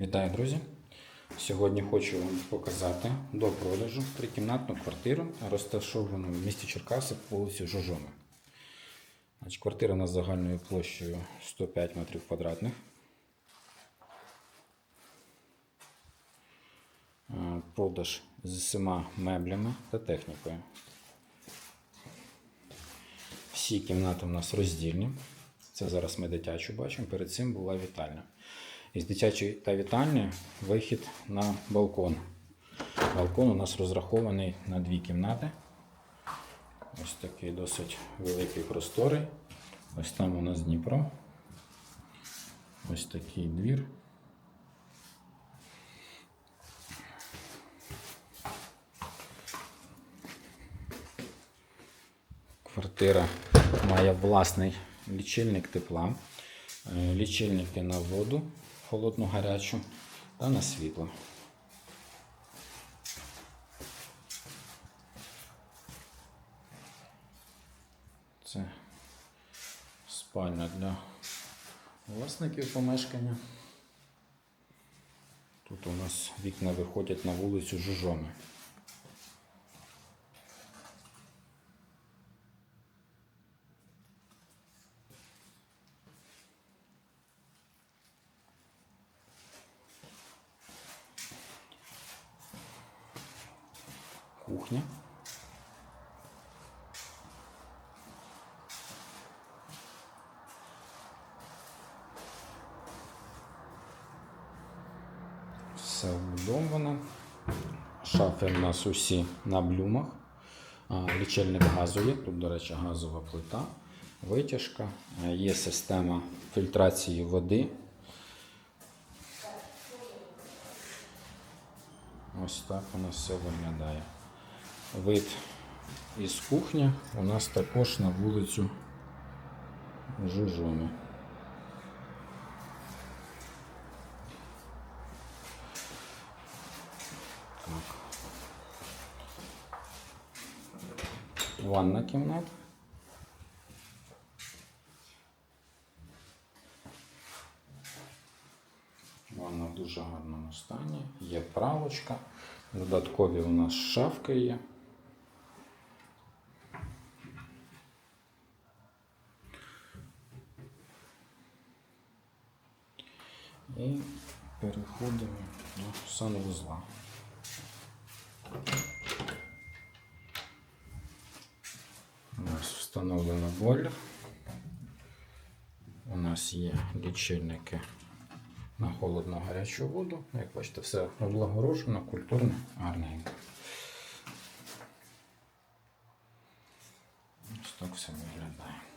Вітаю, друзі! Сьогодні хочу вам показати до продажу трикімнатну квартиру, розташовану в місті Черкаси по вулиці. Значить, квартира у нас загальною площею 105 метрів квадратних. Е, Продаж з усіма меблями та технікою. Всі кімнати у нас роздільні. Це зараз ми дитячу бачимо. Перед цим була вітальня. Із дитячої та вітальні вихід на балкон. Балкон у нас розрахований на дві кімнати. Ось такий досить великий просторий. Ось там у нас Дніпро. Ось такий двір. Квартира має власний лічильник тепла, е, лічильники на воду холодну гарячу та на світло. Це спальня для власників помешкання. Тут у нас вікна виходять на вулицю Жужоми. Кухня. Все вбудовано. Шафи в нас усі на блюмах. Лічильник газу. Тут, до речі, газова плита, витяжка. Є система фільтрації води. Ось так у нас все виглядає. Вид із кухні у нас також на вулицю Жужоми. Ванна кімната. Ванна в дуже гарному стані. Є правочка. Додаткові у нас шафки є. І переходимо до санвузла. У нас встановлено бойлер. У нас є лічильники на холодну гарячу воду. Як бачите, все облагорожено, культурно, гарненько. Ось так все виглядає.